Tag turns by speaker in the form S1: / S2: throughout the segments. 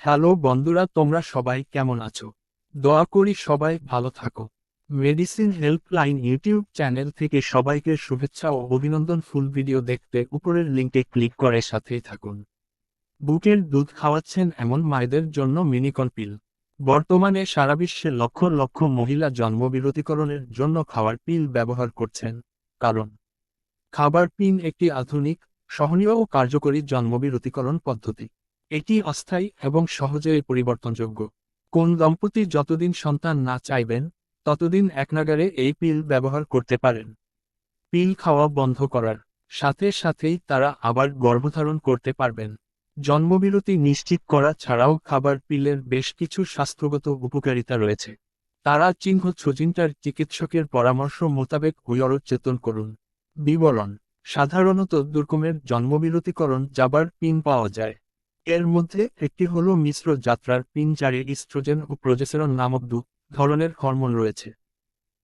S1: Hello বন্ধুরা, তোমরা সবাই কেমন আছো? দোয়া করি সবাই ভালো থাকো। মেডিসিন হেল্পলাইন ইউটিউব চ্যানেল থেকে সবাইকে শুভেচ্ছা ও অভিনন্দন। ফুল ভিডিও দেখতে উপরের লিঙ্কে ক্লিক করে সাথেই থাকুন। বুকের দুধ খাওয়াচ্ছেন এমন মায়েদের জন্য মিনিকন পিল বর্তমানে সারা বিশ্বে লক্ষ লক্ষ মহিলা জন্মবিরতিকরণের জন্য খাবার পিল ব্যবহার করছেন। কারণ, খাবার পিন একটি আধুনিক, সহনীয় ও কার্যকরী জন্মবিরতিকরণ পদ্ধতি। এটি অস্থায়ী এবং সহজেই পরিবর্তনযোগ্য। কোন দম্পতি যতদিন সন্তান না চাইবেন, ততদিন একনাগারে এই পিল ব্যবহার করতে পারেন। পিল খাওয়া বন্ধ করার সাথে সাথেই তারা আবার গর্ভধারণ করতে পারবেন। জন্মবিরতি নিশ্চিত করা ছাড়াও খাবার পিলের বেশ কিছু স্বাস্থ্যগত উপকারিতা রয়েছে। তারা চিহ্ন ছজিনটার চিকিৎসকের পরামর্শ মোতাবেক চেতন করুন। বিবরণ, সাধারণত দুর্গমের জন্মবিরতিকরণ যাবার পিন পাওয়া যায়। এর মধ্যে একটি হল মিশ্র যাত্রার পিন যারে ইস্ট্রোজেন ও প্রজেসেরন নামক দু ধরনের হরমোন রয়েছে।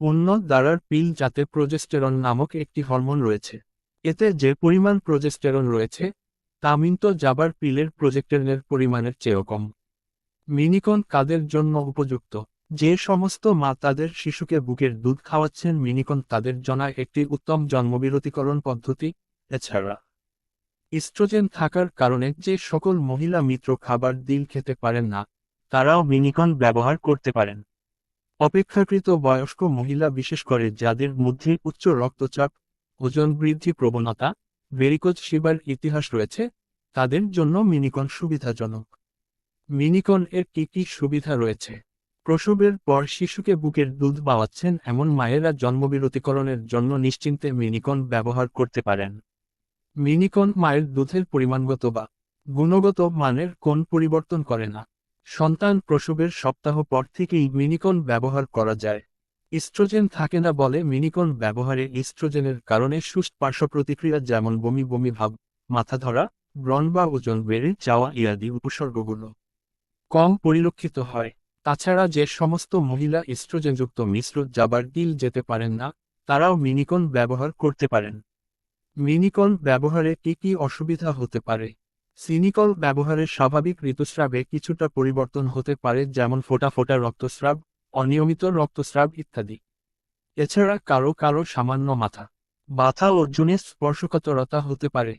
S1: অন্য দ্বারার পিল যাতে প্রজেস্টেরন নামক একটি হরমোন রয়েছে। এতে যে পরিমাণ প্রজেস্টেরন রয়েছে, তা মিন্ত যাবার পিলের প্রজেক্টেরনের পরিমাণের চেয়েও কম। মিনিকন কাদের জন্য উপযুক্ত? যে সমস্ত মা তাদের শিশুকে বুকের দুধ খাওয়াচ্ছেন, মিনিকন তাদের জন্য একটি উত্তম জন্মবিরতিকরণ পদ্ধতি। এছাড়া ইস্ট্রোজেন থাকার কারণে যে সকল মহিলা মিত্র খাবার দিল খেতে পারেন না, তারাও মিনিকন ব্যবহার করতে পারেন। অপেক্ষাকৃত বয়স্ক মহিলা বিশেষ করে যাদের মধ্যে উচ্চ রক্তচাপ, ওজন বৃদ্ধি প্রবণতা, ভেরিকোজ শিবার ইতিহাস রয়েছে, তাদের জন্য মিনিকন সুবিধাজনক। মিনিকন এর কি কি সুবিধা রয়েছে? প্রসবের পর শিশুকে বুকের দুধ পাওয়াচ্ছেন এমন মায়েরা জন্মবিরতিকরণের জন্য নিশ্চিন্তে মিনিকন ব্যবহার করতে পারেন। মিনিকন মায়ের দুধের পরিমাণগত বা গুণগত মানের কোন পরিবর্তন করে না। সন্তান প্রসবের সপ্তাহ পর থেকেই মিনিকন ব্যবহার করা যায়। ইস্ট্রোজেন থাকে না বলে মিনিকন ব্যবহারে ইস্ট্রোজেনের কারণে সুস্থ পার্শ্ব প্রতিক্রিয়া যেমন বমি বমি ভাব, মাথা ধরা, ব্রণ বা ওজন বেড়ে যাওয়া ইত্যাদি উপসর্গগুলো কম পরিলক্ষিত হয়। তাছাড়া যে সমস্ত মহিলা ইস্ট্রোজেনযুক্ত মিশ্র যাবার ডিল যেতে পারেন না, তারাও মিনিকন ব্যবহার করতে পারেন। মিনিকল ব্যবহারে কি কি অসুবিধা হতে পারে? সিনিকল ব্যবহারে স্বাভাবিক ঋতুস্রাবে কিছুটা পরিবর্তন হতে পারে, যেমন ফোটা ফোটা রক্তস্রাব, অনিয়মিত রক্তস্রাব ইত্যাদি। এছাড়া কারও কারও সামান্য মাথা বাথা অর্জুনে স্পর্শকাতরতা হতে পারে,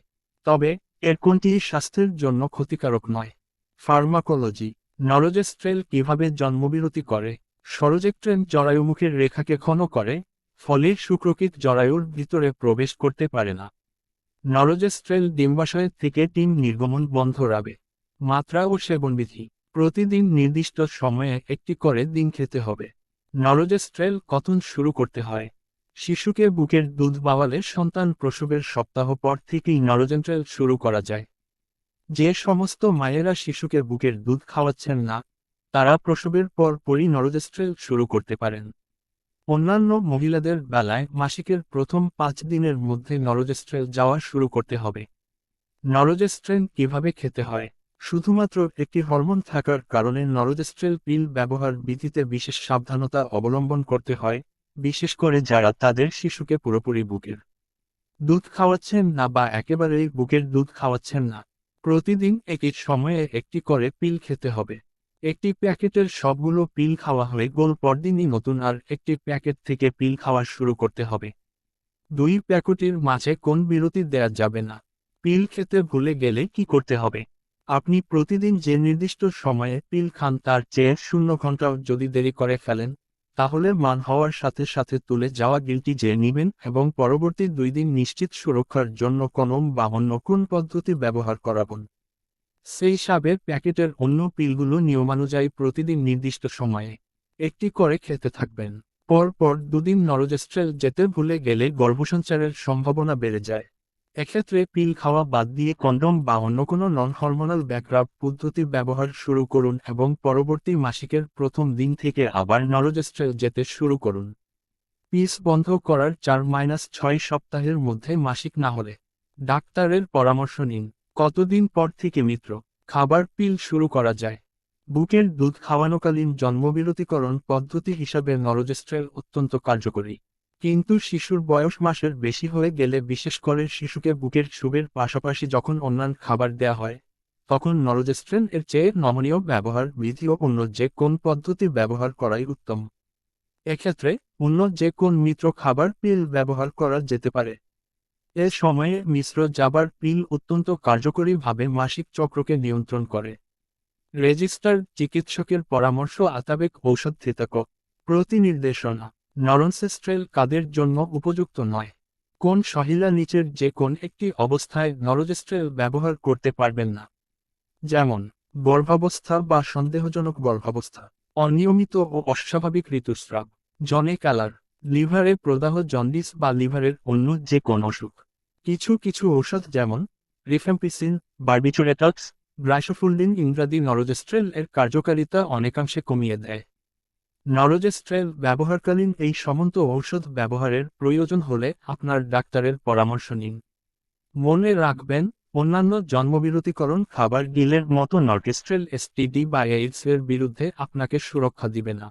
S1: তবে এর কোনটি স্বাস্থ্যের জন্য ক্ষতিকারক নয়? ফার্মাকোলজি, নরজেস্ট্রেল কীভাবে জন্মবিরতি করে সরজেক্ট্রেন জরায়ুমুখের রেখাকে ক্ষণ করে ফলে শুক্রকিত জরায়ুর ভিতরে প্রবেশ করতে পারে না। নরজেস্ট্রেল ডিম্বাশয় থেকে টিম নির্গমন বন্ধ রাবে। মাত্রা ও সেবনবিধি। প্রতিদিন নির্দিষ্ট সময়ে একটি করে দিন খেতে হবে। নরজেস্ট্রেল কথন শুরু করতে হয়। শিশুকে বুকের দুধ বাওয়ালে সন্তান প্রসবের সপ্তাহ পর থেকেই নরজেন্ট্রেল শুরু করা যায়। যে সমস্ত মায়েরা শিশুকে বুকের দুধ খাওয়াচ্ছেন না, তারা প্রসবের পর পরই নরজেস্ট্রেল শুরু করতে পারেন। অন্যান্য মহিলাদের বেলায় মাসিকের প্রথম পাঁচ দিনের মধ্যে নরজেস্ট্রেল যাওয়া শুরু করতে হবে। নরজেস্ট্রেন কীভাবে খেতে হয়? শুধুমাত্র একটি হরমোন থাকার কারণে নরজেস্ট্রেল পিল ব্যবহার বিধিতে বিশেষ সাবধানতা অবলম্বন করতে হয়, বিশেষ করে যারা তাদের শিশুকে পুরোপুরি বুকের দুধ খাওয়াচ্ছেন না বা একেবারেই বুকের দুধ খাওয়াচ্ছেন না। প্রতিদিন একই সময়ে একটি করে পিল খেতে হবে। একটি প্যাকেটের সবগুলো পিল খাওয়া হয়ে গোল পরদিনই নতুন আর একটি প্যাকেট থেকে পিল খাওয়া শুরু করতে হবে। দুই প্যাকেটের মাঝে কোন বিরতি দেয়া যাবে না। পিল খেতে ভুলে গেলে কি করতে হবে? আপনি প্রতিদিন যে নির্দিষ্ট সময়ে পিল খান তার চেয়ে শূন্য ঘণ্টা যদি দেরি করে ফেলেন, তাহলে মান হওয়ার সাথে সাথে তুলে যাওয়া গিলটি যে নিবেন এবং পরবর্তী দুই দিন নিশ্চিত সুরক্ষার জন্য কনম বা অন্য কোন পদ্ধতি ব্যবহার করাবন। সেই সাবের প্যাকেটের অন্য পিলগুলো নিয়মানুযায়ী প্রতিদিন নির্দিষ্ট সময়ে একটি করে খেতে থাকবেন। পরপর দুদিন নরজেস্ট্রেল যেতে ভুলে গেলে গর্ভসঞ্চারের সম্ভাবনা বেড়ে যায়। এক্ষেত্রে পিল খাওয়া বাদ দিয়ে কন্ডম বা অন্য কোনো নন হরমোনাল ব্যাকরাপ পদ্ধতি ব্যবহার শুরু করুন এবং পরবর্তী মাসিকের প্রথম দিন থেকে আবার নরজেস্ট্রেল যেতে শুরু করুন। পিস বন্ধ করার চার মাইনাস ছয় সপ্তাহের মধ্যে মাসিক না হলে ডাক্তারের পরামর্শ নিন। কতদিন পর থেকে মিত্র, খাবার পিল শুরু করা যায়? বুকের দুধ খাওয়ানোকালীন জন্মবিরতিকরণ পদ্ধতি হিসাবে নরজেস্ট্রেল অত্যন্ত কার্যকরী। কিন্তু শিশুর বয়স মাসের বেশি হয়ে গেলে বিশেষ করে শিশুকে বুকের সুবের পাশাপাশি যখন অন্যান্য খাবার দেয়া হয়, তখন নরজেস্ট্রেন এর চেয়ে নমনীয় ব্যবহার বিধি ও অন্য যে কোন পদ্ধতি ব্যবহার করাই উত্তম। এক্ষেত্রে অন্য যে কোন মিত্র খাবার পিল ব্যবহার করা যেতে পারে? এ সময়ে মিশ্র যাবার পিল অত্যন্ত কার্যকরীভাবে মাসিক চক্রকে নিয়ন্ত্রণ করে। রেজিস্টার চিকিৎসকের পরামর্শ আতাবেক ঔষধ থিতক প্রতিনির্দেশনা, নরনসেস্ট্রেল কাদের জন্য উপযুক্ত নয়। কোন সহিলা নিচের যে কোন একটি অবস্থায় নরজেস্ট্রেল ব্যবহার করতে পারবেন না। যেমন, গর্ভাবস্থা বা সন্দেহজনক গর্ভাবস্থা, অনিয়মিত ও অস্বাভাবিক ঋতুস্রাব, জনে কালার লিভারে প্রদাহ জন্ডিস বা লিভারের অন্য যে কোন অসুখ। কিছু কিছু ঔষধ যেমন রিফেম্পিসিন বার্বিচুরেটক্স গ্রাইসোফুল্ডিন ইংরাজি নরজেস্ট্রেল এর কার্যকারিতা অনেকাংশে কমিয়ে দেয়। নরজেস্ট্রেল ব্যবহারকালীন এই সমন্ত ঔষধ ব্যবহারের প্রয়োজন হলে আপনার ডাক্তারের পরামর্শ নিন। মনে রাখবেন, অন্যান্য জন্মবিরতিকরণ খাবার গিলের মতো নরকেস্ট্রেল এসটিডি বা এইডস এর বিরুদ্ধে আপনাকে সুরক্ষা দিবে না।